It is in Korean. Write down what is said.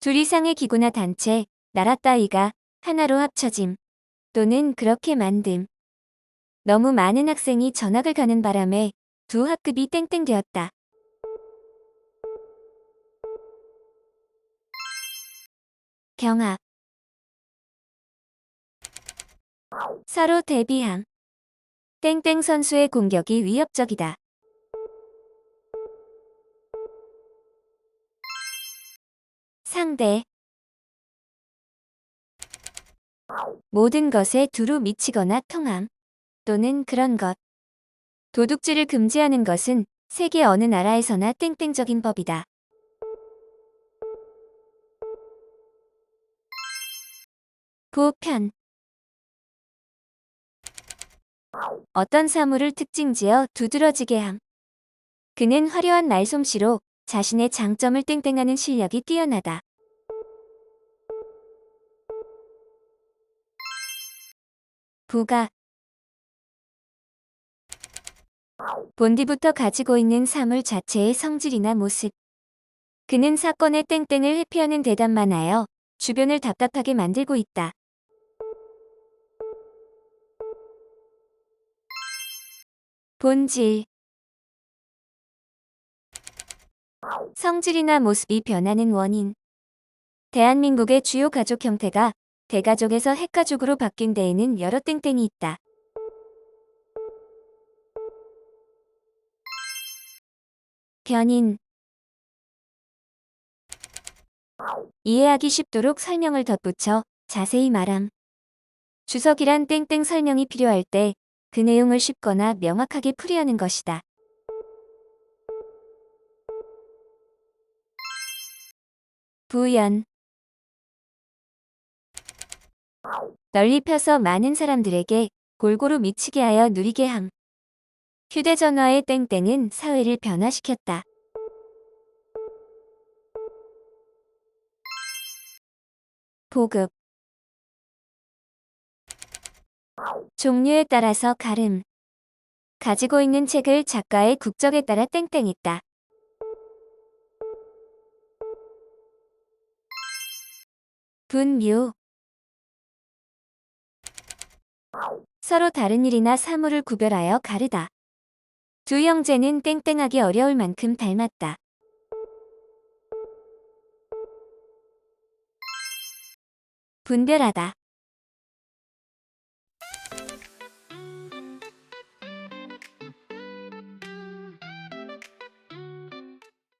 둘 이상의 기구나 단체, 나라 따위가 하나로 합쳐짐 또는 그렇게 만듦. 너무 많은 학생이 전학을 가는 바람에 두 학급이 땡땡되었다. 경합 서로 대비함 땡땡 선수의 공격이 위협적이다. 상대 모든 것에 두루 미치거나 통함 또는 그런 것. 도둑질을 금지하는 것은 세계 어느 나라에서나 땡땡적인 법이다. 보편 어떤 사물을 특징지어 두드러지게 함. 그는 화려한 말솜씨로 자신의 장점을 땡땡하는 실력이 뛰어나다. 부가 본디부터 가지고 있는 사물 자체의 성질이나 모습. 그는 사건의 땡땡을 회피하는 대답만 하여 주변을 답답하게 만들고 있다. 본질 성질이나 모습이 변하는 원인 대한민국의 주요 가족 형태가 대가족에서 핵가족으로 바뀐 데에는 여러 땡땡이 있다. 변인 이해하기 쉽도록 설명을 덧붙여 자세히 말함. 주석이란 땡땡 설명이 필요할 때 그 내용을 쉽거나 명확하게 풀이하는 것이다. 부연 널리 펴서 많은 사람들에게 골고루 미치게 하여 누리게 함. 휴대전화의 땡땡은 사회를 변화시켰다. 보급 종류에 따라서 가름 가지고 있는 책을 작가의 국적에 따라 땡땡 있다. 분묘 서로 다른 일이나 사물을 구별하여 가르다. 두 형제는 땡땡하기 어려울 만큼 닮았다. 분별하다.